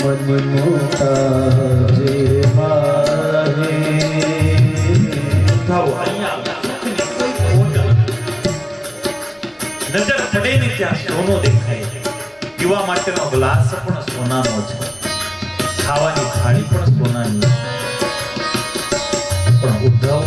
मन मोता जे माहे થાઓ અહીંયા સુખની કોઈ ખોટ નથી. નજર પડે ને ત્યાં સોનો દેખાય પીવા માટેનો ગ્લાસ પણ સોનાનો છે ખાવાની થાળી પણ સોનાની છે. પણ ઉદ્ધવ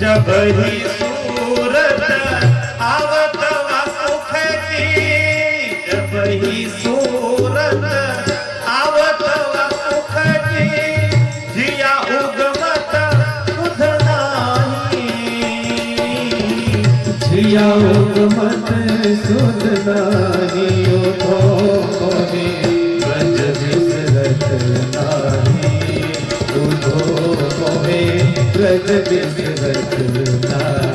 जब ही सूरत आवत सुखती जब ही सूरत आवत सुखती जिया उगमत सुध नाही जियाओ मत सुध नाही ब्रज विसरत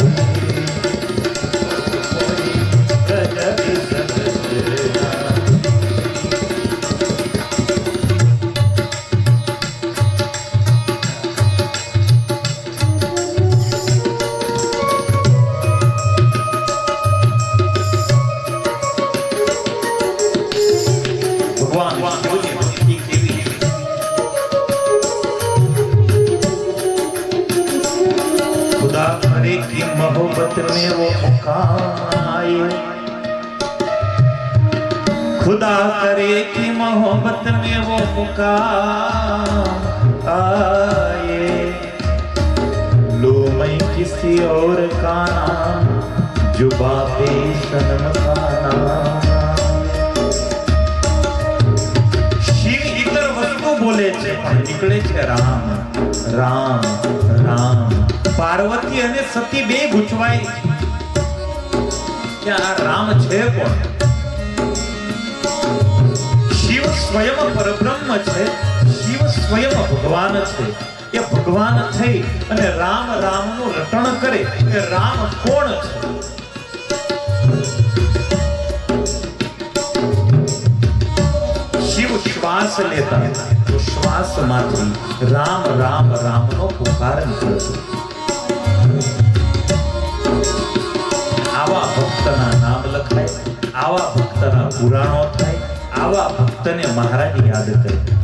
आए लो मैं किसी और का नाम जुबा पे सनम का नाम શિવ ઇતર વસ્તુ બોલે છે પણ નીકળે છે રામ રામ રામ પાર્વતી અને સતી બે ગૂંચવાય કે આ રામ છે કોણ સ્વયં પરબ્રહ્મ છે શિવ સ્વયં ભગવાન છે. એ ભગવાન થઈ અને રામ રામનું રટણ કરે, એ રામ કોણ છે? શિવ શ્વાસ લેતા, તો શ્વાસમાંથી રામ રામ રામનો પુકાર નીકળતો આવા ભક્તના નામ લખાય, આવા ભક્તના પુરાણો થાય આવા ભક્તને મહારાજ યાદ કરે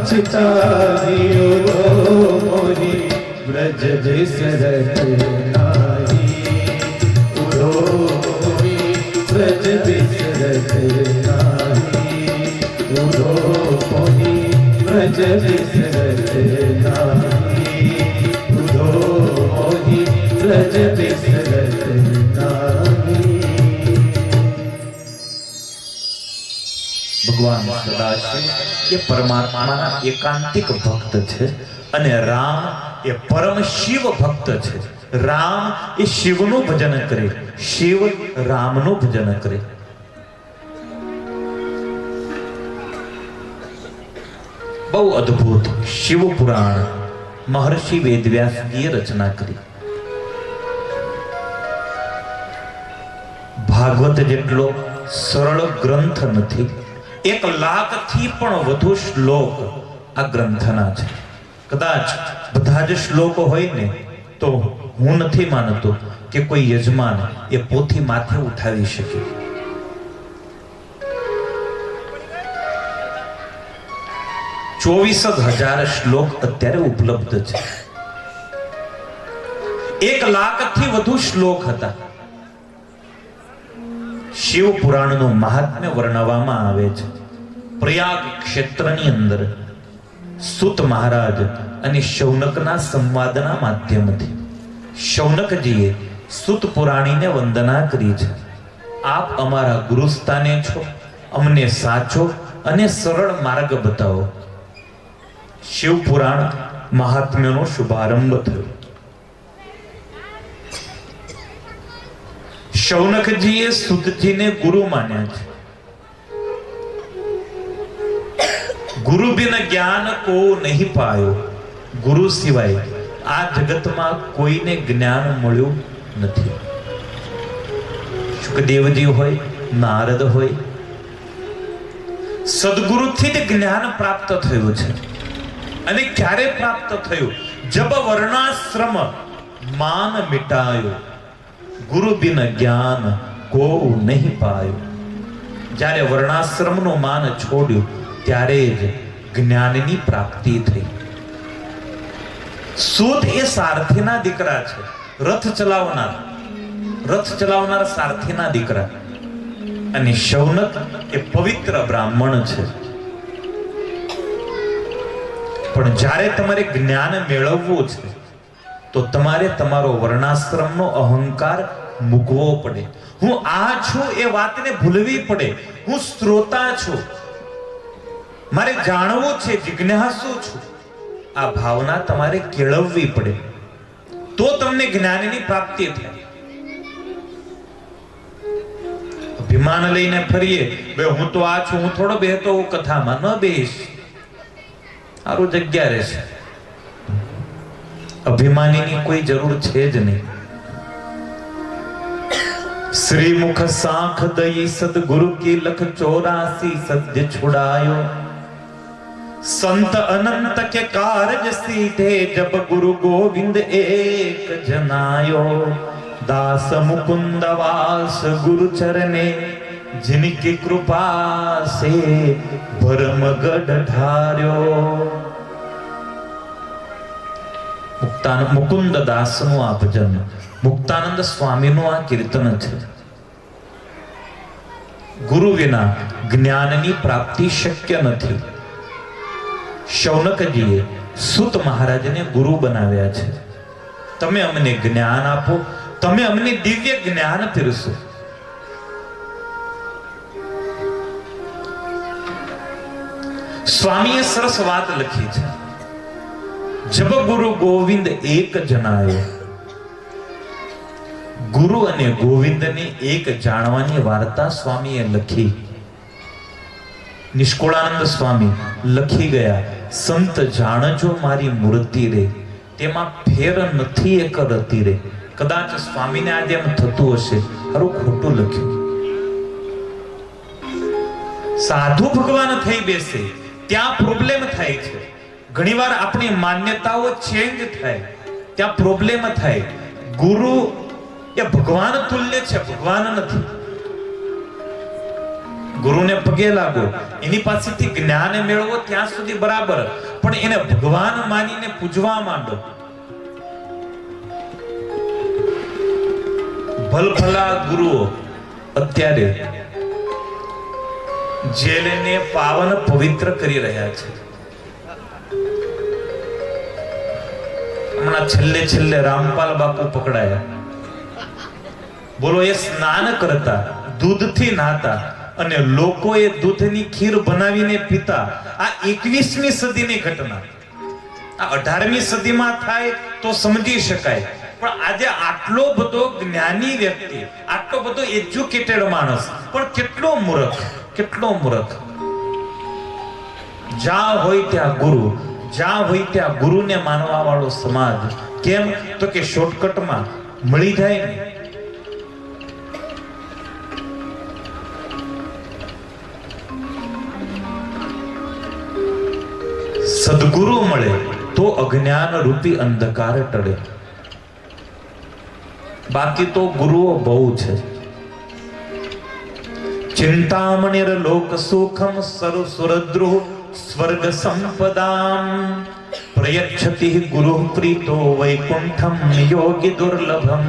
પછતાયો મોરી વ્રજ જે સરત નાહી ઉડો મોરી વ્રજ જે સરત નાહી ઉડો મોરી વ્રજ જે સરત સદાશિવ એ પરમાત્માના એકાંતિક ભક્ત છે અને રામ એ પરમ શિવ ભક્ત છે. રામ એ શિવનું ભજન કરે, શિવ રામનું ભજન કરે. બહુ અદ્ભુત શિવ પુરાણ મહર્ષિ વેદવ્યાસજીએ રચના કરી. ભાગવત જેટલો સરળ ગ્રંથ નથી એક લાખથી પણ વધુ શ્લોક આ ગ્રંથના છે. કદાચ બધા જ શ્લોકો હોય ને, તો હું નથી માનતો કે કોઈ યજમાન એ પોથી માથે ઉઠાવી શકે. ચોવીસ હજાર શ્લોક અત્યારે ઉપલબ્ધ છે. એક લાખથી વધુ શ્લોક હતા. શિવ પુરાણનું મહાત્મ્ય વર્ણવવામાં આવે છે. પ્રયાગ ક્ષેત્રની અંદર સુત મહારાજ અને શૌનકના સંવાદના માધ્યમથી શૌનકજીએ સુત પુરાણીને વંદના કરી છે. આપ અમારા ગુરુસ્થાને છો, અમને સાચો અને સરળ માર્ગ બતાવો. શિવ પુરાણ મહાત્મ્યનો શુભારંભ થયો. શૌનકજીએ સુદજીને ગુરુ માન્યા છે. ગુરુ બિન જ્ઞાન કો નહીં પાયો. ગુરુ સિવાય આ જગતમાં કોઈને જ્ઞાન મળ્યું નથી. સુખદેવજી હોય, નારદ હોય, સદગુરુથી જ જ્ઞાન પ્રાપ્ત થયું છે. અને ક્યારે પ્રાપ્ત થયું? જબ વર્ણાશ્રમ માન મિટાયો. ગુરુ બિન જ્ઞાન કોઉ નહીં પાયો. જ્યારે વર્ણાશ્રમનું માન છોડ્યું, ત્યારે જ જ્ઞાનની પ્રાપ્તિ થઈ. સુદ એ સારથીના દીકરા છે. રથ ચલાવનાર રથ ચલાવનાર સારથીના દીકરા. અને શૌનક એ પવિત્ર બ્રાહ્મણ છે. પણ જ્યારે તમારે જ્ઞાન મેળવવું છે તો તમારે તમારો વર્ણાશ્રમનો અહંકાર મૂકવો પડે. હું આ છું એ વાતને ભૂલવી પડે. હું શ્રોતા છું. મારે જાણવું છે, જિજ્ઞાસુ છું. આ ભાવના તમારે કેળવવી પડે. તો તમને જ્ઞાનની પ્રાપ્તિ થાય. અભિમાન લઈને ફરીએ. બે, હું તો આ છું, હું થોડો બેહતો કથામાં ન બેસ સારું જગ્યા રહેશે. અભિમાનીની કોઈ જરૂર છે જ નહીં. શ્રી મુખ સાખ દઈ સદગુરુ કી લખ ચોરાસી સત્ય છુડાયો. સંત અનંત કે કારજ સીધે જબ ગુરુ ગોવિંદ એક જનાયો. દાસ મુકુંદ વાસ ગુરુ ચરણે जिनकी कृपा से भरम गढ़ ठार्यो મુક્તાન મુકુંદ દાસનું આ ભજન. મુક્તાનંદ સ્વામીનું આ કીર્તન છે. ગુરુ વિના જ્ઞાનની પ્રાપ્તિ શક્ય નથી. શૌનકજીએ સુત મહારાજને ગુરુ બનાવ્યા છે. તમે અમને જ્ઞાન આપો, તમે અમને દિવ્ય જ્ઞાન પીરસો. સ્વામીએ સરસ વાત લખી છે. જબ ગુરુ ગોવિંદ એક જણાયો ગુરુ અને ગોવિંદને એક જાણવાની વાર્તા સ્વામીએ લખી. નિષ્કુળાનંદ સ્વામી લખી ગયા, સંત જાણજો મારી મૂર્તિ રે, તેમાં ફેર નથી એક રતી રે. કદાચ સ્વામીને આજે એમ થતું હશે. ખરું ખોટું લખ્યું. સાધુ ભગવાન થઈ બેસે, ત્યાં પ્રોબ્લેમ થાય છે. ઘણીવાર આપણી માન્યતાઓ ચેન્જ થાય, ત્યાં પ્રોબ્લેમ થાય. ગુરુ એ ભગવાન તુલ્ય છે, ભગવાન નથી. ગુરુને પગે લાગો, એની પાસેથી જ્ઞાન મેળવો ત્યાં સુધી બરાબર. પણ એને ભગવાન માનીને પૂજવા માંડો. ભલભલા ગુરુઓ, અત્યારે જેલને પાવન પવિત્ર કરી રહ્યા છે. હમણાં છેલ્લે છેલ્લે રામપાલ બાપુ પકડાયા. બોલો, એ સ્નાન કરતા, દૂધથી નાતા અને લોકોએ દૂધની ખીર બનાવીને પીતા. આ એકવીસમી સદીની ઘટના. આ અઢારમી સદીમાં થાય તો સમજી શકાય. પણ આજે આટલો બધો જ્ઞાની વ્યક્તિ, આટલો બધો એજ્યુકેટેડ માણસ, પણ કેટલો મૂર્ખ કેટલો મૂર્ખ. જ્યાં હોય ત્યાં ગુરુ જ્યાં હોય ત્યાં ગુરુને માનવા વાળો સમાજ. કેમ? તો કે શોર્ટકટમાં મળી જાય ને. સદગુરુ મળે તો અજ્ઞાન રૂપી અંધકાર ટળે. બાકી તો ગુરુઓ બહુ છે. ચિંતામણિર લોક સુખમ સરુ સુરદ્રુ સ્વર્ગ સંપદામ પ્રયચ્છતિ ગુરુ પ્રીતો વૈકુંઠમ યોગી દુર્લભમ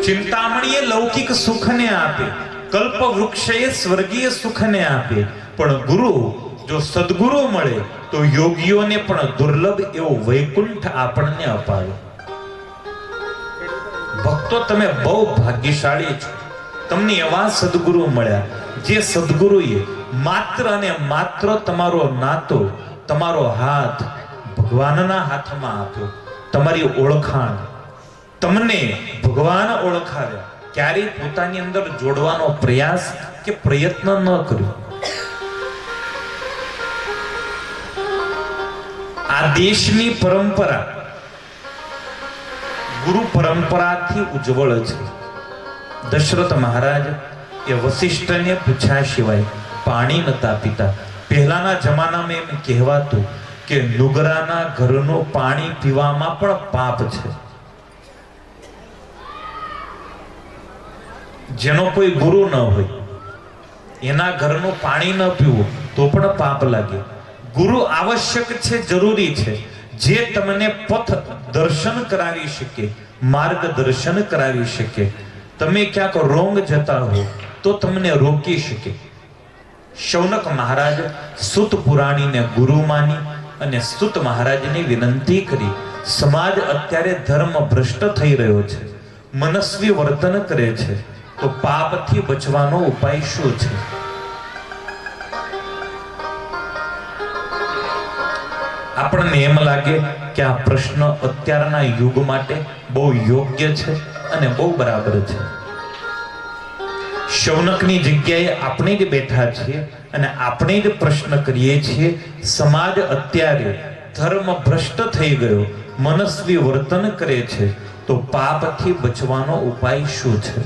ચિંતામણીએ લૌકિક સુખને આપે કલ્પ વૃક્ષે સ્વર્ગીય સુખને આપે પણ ગુરુ જો સદગુરુ મળે તો યોગીઓને પણ દુર્લભ એવો વૈકુંઠ આપણને અપાવે ભક્તો તમે બહુ ભાગ્યશાળી છો તમને એવા સદગુરુ મળ્યા જે સદગુરુએ માત્ર અને માત્ર તમારો નાતો, તમારો હાથ ભગવાનના હાથમાં આપ્યો. તમારી ઓળખાણ. તમને ભગવાન ઓળખાવ્યા. ક્યારેય પોતાની અંદર જોડવાનો પ્રયાસ કે પ્રયત્ન ન કર્યો. આ દેશની પરંપરા ગુરુ પરંપરાથી ઉજ્જવળ છે. દશરથ મહારાજ એ વશિષ્ઠને પૂછ્યા સિવાય પાણી નતા પીતા. પહેલાના જમાનામાં એમ કહેવાતું કે નુગરાના ઘરનું પાણી પીવામાં પણ પાપ છે. જેનો કોઈ ગુરુ ન હોય, એના ઘરનું પાણી ન પીવું તો પણ પાપ લાગે. ગુરુ આવશ્યક છે, જરૂરી છે. જે તમને પથ દર્શન કરાવી શકે, માર્ગદર્શન કરાવી શકે, તમે ક્યાંક રોંગ જતા હો તો તમને રોકી શકે. શૌનક મહારાજ સુત પુરાણીને ગુરુ માની અને સુત મહારાજની વિનંતી કરી. સમાજ અત્યારે ધર્મ ભ્રષ્ટ થઈ રહ્યો છે. મનસ્વી વર્તન કરે છે. તો પાપથી બચવાનો ઉપાય શું છે? આપણને એમ લાગે કે આ પ્રશ્ન અત્યારના યુગ માટે બહુ યોગ્ય છે અને બહુ બરાબર છે. શૌનકની જગ્યાએ આપણે જ બેઠા છીએ અને આપણે જ પ્રશ્ન કરીએ છીએ, સમાજ અત્યારે ધર્મ ભ્રષ્ટ થઈ ગયો, મનસ્વી વર્તન કરે છે, તો પાપથી બચવાનો ઉપાય શું છે?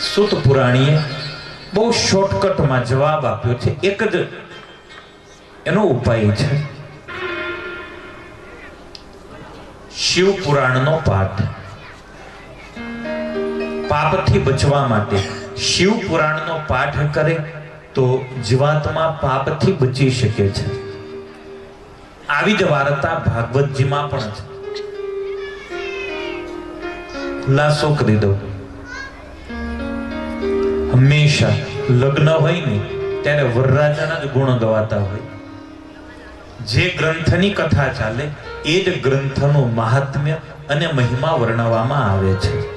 સુત પુરાણીએ બહુ શોર્ટકટમાં જવાબ આપ્યો છે, એક જ એનો ઉપાય છે. શિવ પુરાણનો પાઠ. પાપથી બચવા માટે શિવ પુરાણનો પાઠ કરે તો જીવાત્મા પાપથી બચી શકે છે. આવી જ વાર્તા ભાગવતજીમાં પણ છે. લાસો કરી દઉં. હંમેશા લગ્ન હોય ને, ત્યારે વરરાજાના જ ગુણ ગવાતા હોય. જે ગ્રંથની કથા ચાલે, એ જ ગ્રંથનું મહાત્મ્ય અને મહિમા વર્ણવવામાં આવે છે.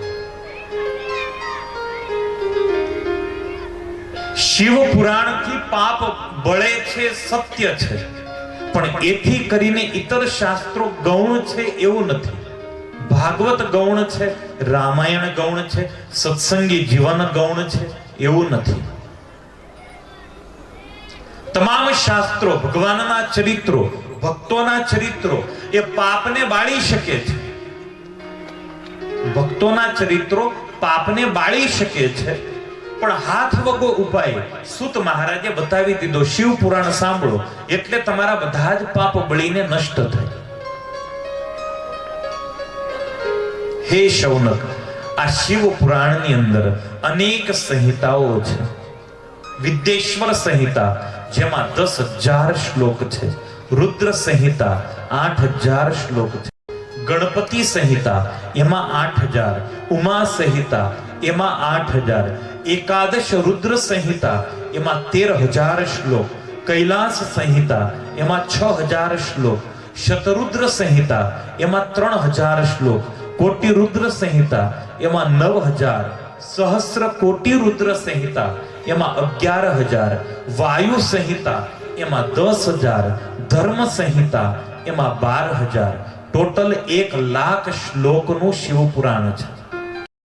શિવ પુરાણથી પાપ બળે છે, સત્ય છે. પણ એથી કરીને ઇતર શાસ્ત્રો ગૌણ છે એવું નથી. ભાગવત ગૌણ છે, રામાયણ ગૌણ છે, સત્સંગી જીવન ગૌણ છે એવું નથી. તમામ શાસ્ત્રો, ભગવાનના ચરિત્રો, ભક્તોના ચરિત્રો એ પાપને બાળી શકે છે. ભક્તોના ચરિત્રો પાપને બાળી શકે છે. પણ હાથ વગો ઉપાય. સુત મહારાજે બતાવી દીધો, શિવ પુરાણ સાંભળો. એટલે તમારા બધા જ પાપ બળીને નષ્ટ થાય. હે શૌનક, આ શિવ પુરાણની અંદર અનેક સંહિતાઓ છે. વિદ્યેશ્વર સંહિતા, જેમાં દસ હજાર શ્લોક છે. રુદ્ર સંહિતા, આઠ હજાર શ્લોક છે. ગણપતિ સંહિતા, એમાં આઠ હજાર. ઉમા સંહિતા એમાં આઠ હજાર. એકાદશ રુદ્ર સંહિતા, એમાં તેર હજાર શ્લોક. કૈલાસ સંહિતા, એમાં છ હજાર શ્લોક. શતરુદ્ર સંહિતા, એમાં ત્રણ હજાર શ્લોક. કોટી રુદ્ર સંહિતા, એમાં નવ હજાર. સહસ્ર કોટી રુદ્ર સંહિતા, એમાં અગિયાર હજાર. વાયુ સંહિતા, એમાં દસ હજાર. ધર્મ સંહિતા, એમાં બાર હજાર. ટોટલ એક લાખ શ્લોકનું શિવ પુરાણ છે.